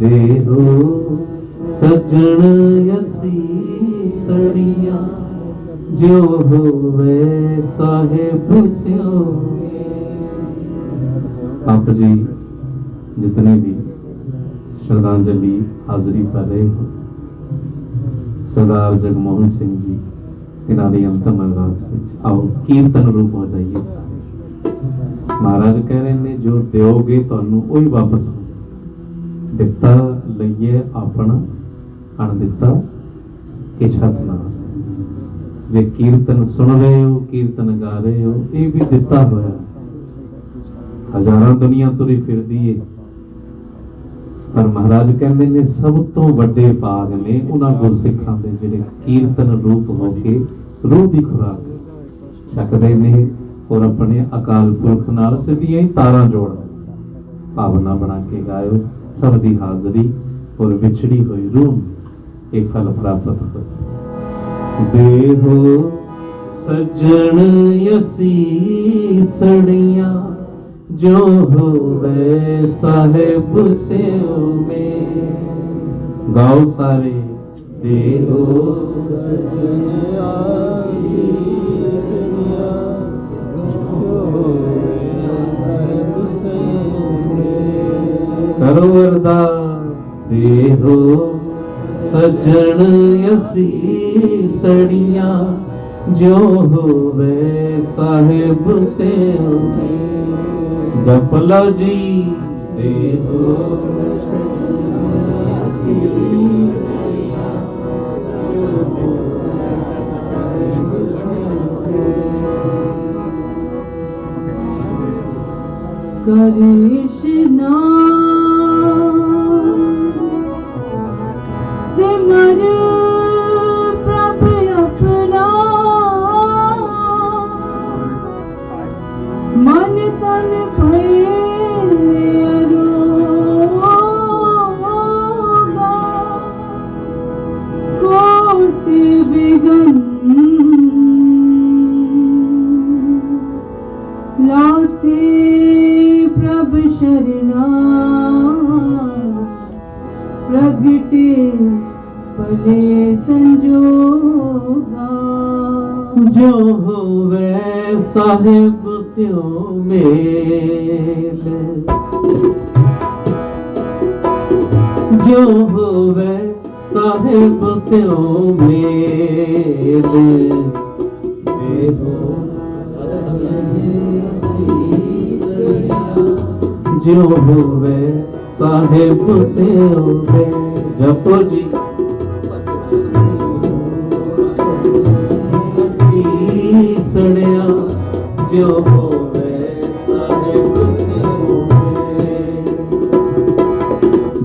ਦੇਹੋ ਸਜਣ ਅਸੀਂ ਸੜੀਆਂ, ਜੋ ਹੋਵੇ ਸਾਹਿਬ ਸਿਓ ਆਪ ਜੀ ਜਿਤਨੇ ਵੀ ਸ਼ਰਧਾਂਜਲੀ ਹਾਜ਼ਰੀ ਕਰ ਰਹੇ ਹੋ, ਸਰਦਾਰ ਜਗਮੋਹਨ ਸਿੰਘ ਜੀ, ਇਹਨਾਂ ਦੀ ਅੰਤਮ ਅਰਦਾਸ ਵਿੱਚ ਆਓ, ਕੀਰਤਨ ਰੂਪ ਹੋ ਜਾਈਏ ਸਾਰੇ। ਮਹਾਰਾਜ ਕਹਿ ਰਹੇ ਨੇ, ਜੋ ਦਿਓਗੇ ਤੁਹਾਨੂੰ, ਉਹੀ ਵਾਪਸ ਹੋ ਦਿੱਤਾ ਲਈਏ ਆਪਣਾ ਅਣ ਦਿੱਤਾ ਕਿ ਨਾ। ਜੇ ਕੀਰਤਨ ਸੁਣ ਰਹੇ ਹੋ, ਕੀਰਤਨ ਗਾ ਰਹੇ ਹੋ, ਇਹ ਵੀ ਦਿੱਤਾ ਹੋਇਆ। ਹਜ਼ਾਰਾਂ ਦੁਨੀਆ ਤੁਰੀ ਫਿਰਦੀ ਏ। ਪਰ ਮਹਾਰਾਜ ਕਹਿੰਦੇ ਨੇ, ਸਭ ਤੋਂ ਵੱਡੇ ਭਾਗ ਨੇ ਉਹਨਾਂ ਗੁਰਸਿੱਖਾਂ ਦੇ ਜਿਹੜੇ ਕੀਰਤਨ ਰੂਪ ਹੋ ਕੇ ਰੂਹ ਦੀ ਖੁਰਾਕ ਛਕਦੇ ਨੇ ਔਰ ਆਪਣੇ ਅਕਾਲ ਪੁਰਖ ਨਾਲ ਸਿੱਧੀਆਂ ਹੀ ਤਾਰਾਂ ਜੋੜ ਭਾਵਨਾ ਬਣਾ ਕੇ ਗਾਇਓ। ਸਭ ਦੀ ਹਾਜ਼ਰੀ ਔਰ ਵਿਛੜੀ ਹੋਈ ਰੂਹ ਨੂੰ ਇਹ ਫਲ ਪ੍ਰਾਪਤ ਹੋ ਜਾਏ ਦੇਹੋ ਸਜਣ ਅਸੀਂ ਸੜੀਆਂ, ਜੋ ਹੋਵੇ ਸਾਹਿਬ ਸਿਉ ਮੇ। ਗਾਓ ਸਾਰੇ ਦੇਹੋ ਕਰੋ ਅਰਦਾਸ ਦੇਹੋ, ਸਜਣ ਅਸੀਂ ਸੜੀਆਂ, ਜੋ ਹੋਵੇ ਸਾਹਿਬ ਸਿਉ ਮੇ ਜਪ ਲਓ ਜੀ, ਦੇਹੋ ਕ੍ਰਿਸ਼ਨਾ से मर ਭਲੇ ਸੰਜੋਗਾ। ਜੋ ਹੋਵੇ ਸਾਹਿਬ ਸਿਉ ਮੇਲ। ਜੋ ਹੋਵੇ ਸਾਹਿਬ ਸਿਉ ਮੇਲ। ਦੇਹੋ ਜੋ ਹੋਵੇ ਸਾਹਿਬ ਸਿਉ ਮੇਲ। ਜਪੋ ਜੀ। ਜੋ ਹੋਵੇ ਸਾਹਿਬ ਸਿਉ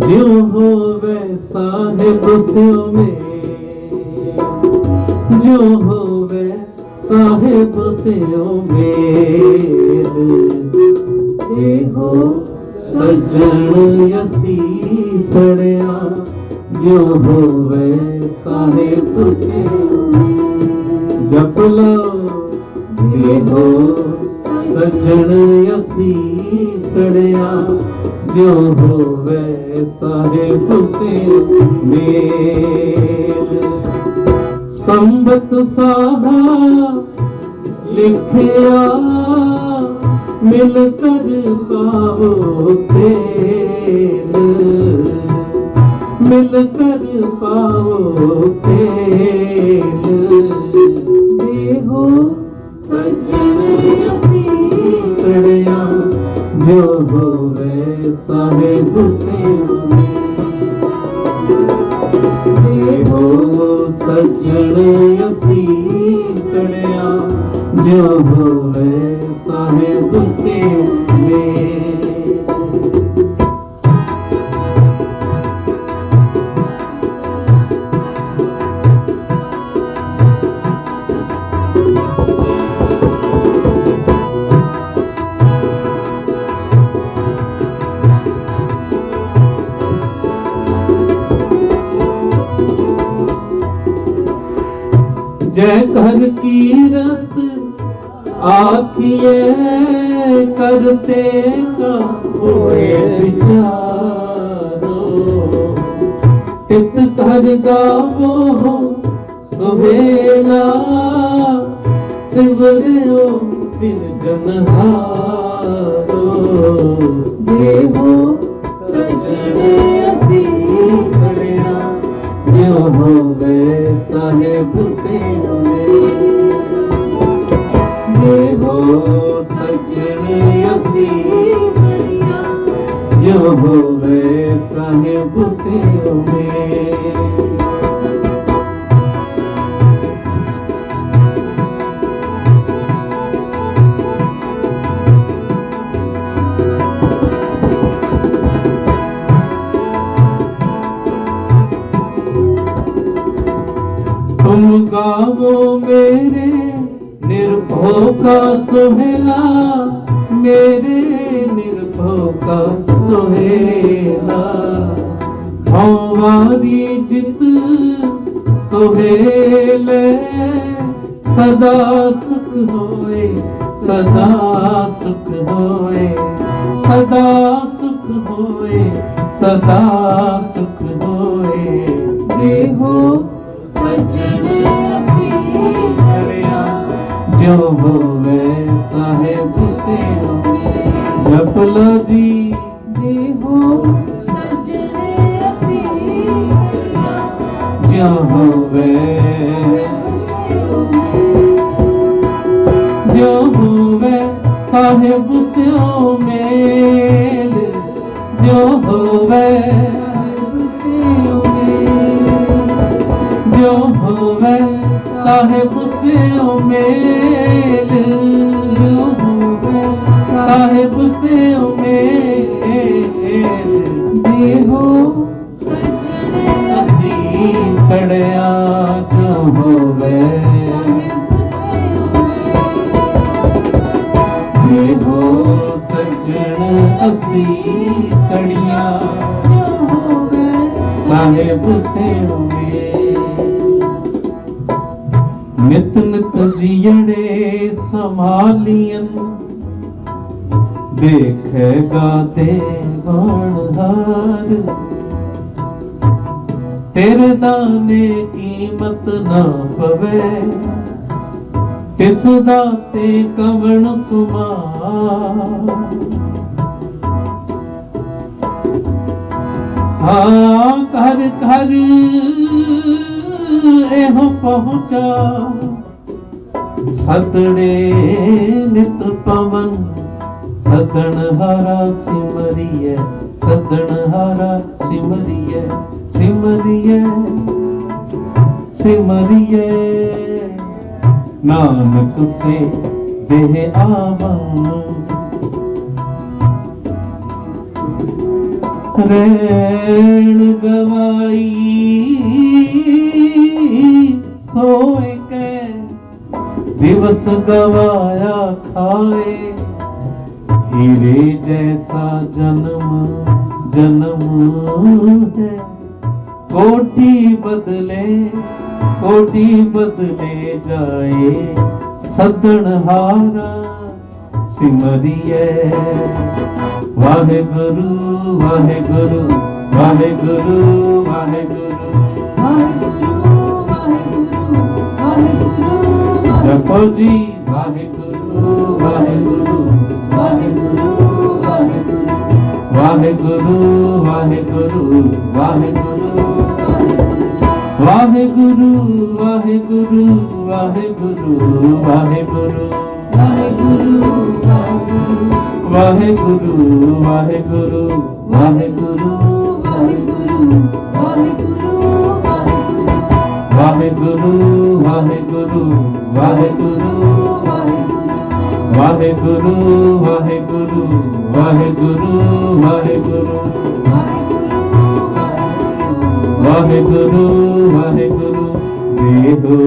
ਜੋ ਹੋਵੇ ਸਾਹਿਬ ਸਿਉ ਮੇ ਜੋ ਹੋਵੇ ਸਾਹਿਬ ਸਿਉ ਮੇਲ ਇਹੋ ਸੱਜਣ ਅਸੀਂ ਸੜਿਆ। ਜੋ ਹੋਵੇ ਸਾਹਿਬ ਸਿਉ ਜਪ ਲਓ। ਇਹੋ ਸੱਜਣ ਅਸੀਂ ਸੜਿਆ ਜੋ ਹੋਵੇ ਸਾਹਿਬ ਸਿਉ ਮੇਲ। ਸੰਬਤ ਸਾਹਾ ਲਿਖਿਆ, ਮਿਲ ਕਰ ਪਾਵੋ ਤੇਲ। ਮਿਲ ਕਰ ਪਾਵੋ ਸਜਣ ਅਸੀਂ ਸੜਿਆ ਜੋ ਹੋਵੇ ਸਾਹਿਬ ਸਿਉ ਦੇਹੋ ਸੱਜਣ ਅਸੀਂ ਸੜਿਆ ਜੋ ਜੈ ਕਰ ਕੀਰਤ ਆਖੀਏ ਕਰਤੇ ਕਾ ਹੋਏ ਵਿਚਾਰੋ। ਤਿਤ ਕਰ ਗਾਵੋ ਸੁਵੇਲਾ ਸਿਮਰਿਓ ਸਿਨ ਜਨਹਾਰੋ। ਦੇਵੋ ਸਜਣੇ ਹੋਵੇ ਸਾਹਿਬ ਸੇਵੇ ਦੇਹੋ ਸਜਣੇ ਅਸੀਸ ਬਣਿਆ ਜੋ ਹੋਵੇ ਸਾਹਿਬ ਸੇਵੇ ਗੁਰੂ ਗਾਵੋ ਮੇਰੇ ਨਿਰਭਉ ਕਾ ਸੋਹਿਲਾ ਮੇਰੇ ਨਿਰਭਉ ਕਾ ਸੋਹਿਲਾ ਖਵਾਰੀ ਜਿਤ ਸੋਹੇਲੇ ਸਦਾ ਸੁਖ ਹੋਏ ਸਦਾ ਸੁਖ ਹੋਏ ਸਦਾ ਸੁਖ ਹੋਏ ਸਦਾ ਸੁਖ ਜੋ ਹੋਵੇ ਸਾਹਿਬ ਸੇ ਜਪ ਲੋ ਜੀ। ਦੇਹੋ ਸਜਣੇ ਬਣਿਆ ਜੋ ਹੋਵੇ। ਜੋ ਹੋਵੇ ਸਾਹਿਬ ਸਿਓ ਮੇਲ ਜੋ ਹੋਵੇ ਜੋ ਹੋਵੇ ਸਾਹਿਬ से उमेल होगा साहिब से उमेल देहो असी सड़या जो होवे देहो सजन असी सड़िया जो होवे साहिब से उमेल ਨਿਤ ਨਿਤ ਜੀੜੇ ਸੰਭਾਲੀਆਂ ਦੇਖੇਗਾ ਦੇਵਨ ਹਾਰ। ਤੇਰੇ ਦਾਨੇ ਕੀਮਤ ਨਾ ਪਵੇ। ਤਿਸ ਦਾ ਤੇ ਕਵਣ ਸੁਮਾ ਹਾਂ, ਘਰ ਘਰ। ਇਹੋ ਪਹੁੰਚਾ। ਸਤੜੇ ਨਿਤ ਪਵਨ, ਸਦਣ ਹਾਰਾ ਸਿਮਰੀਏ ਸਦਣ ਹਾਰਾ ਸਿਮਰੀਏ ਸਿਮਰੀਏ ਸਿਮਰੀਏ ਨਾਨਕ ਸੇ ਦੇਹ ਆਵਨ ਰੇਣ ਗਵਾਈ ਸੋਏ ਕੇ ਦਿਵਸ ਗਵਾਇਆ ਖਾਏ। ਹੀਰੇ ਜੈਸਾ ਜਨਮ ਜਨਮ ਹੈ। ਕੋਟੀ ਬਦਲੇ ਕੋਟੀ ਬਦਲੇ ਜਾਏ। ਸਦਣ ਹਾਰਾ ਵਾਹਿਗੁਰੂ ਵਾਹਿਗੁਰੂ ਵਾਹਿਗੁਰੂ ਵਾਹਿਗੁਰੂ। ਵਾਹਿਗੁਰੂ। ਜਪੋ ਜੀ ਵਾਹਿਗੁਰੂ ਵਾਹਿਗੁਰੂ ਵਾਹਿਗੁਰੂ ਵਾਹਿਗੁਰੂ ਵਾਹਿਗੁਰੂ ਵਾਹਿਗੁਰੂ ਵਾਹਿਗੁਰੂ ਵਾਹਿਗੁਰੂ ਵਾਹਿਗੁਰੂ ਵਾਹਿਗੁਰੂ ਵਾਹਿਗੁਰੂ ਵਾਹਿਗੁਰੂ ਵਾਹਿਗੁਰੂ ਵਾਹਿਗੁਰੂ ਵਾਹਿਗੁਰੂ ਵਾਹਿਗੁਰੂ ਵਾਹਿਗੁਰੂ ਵਾਹਿਗੁਰੂ ਵਾਹਿਗੁਰੂ ਵਾਹਿਗੁਰੂ ਵਾਹਿਗੁਰੂ ਵਾਹਿਗੁਰੂ ਦੇਹੋ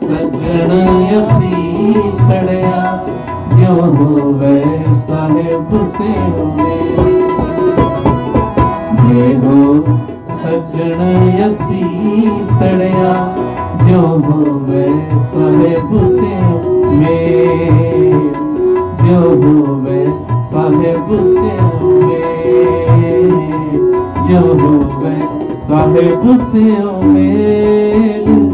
ਸਜਣ ਅਸੀਂ ਸੜਿਆ ਜੋ ਹੋਵੇ ਸਾਹਿਬ ਸੇ ਦੇਹੋ ਸਜਣ ਅਸੀਂ ਸੜਿਆ जो मैं सहे खुशी में जो मैं सहे खुशी में जो मैं सहे खुशी में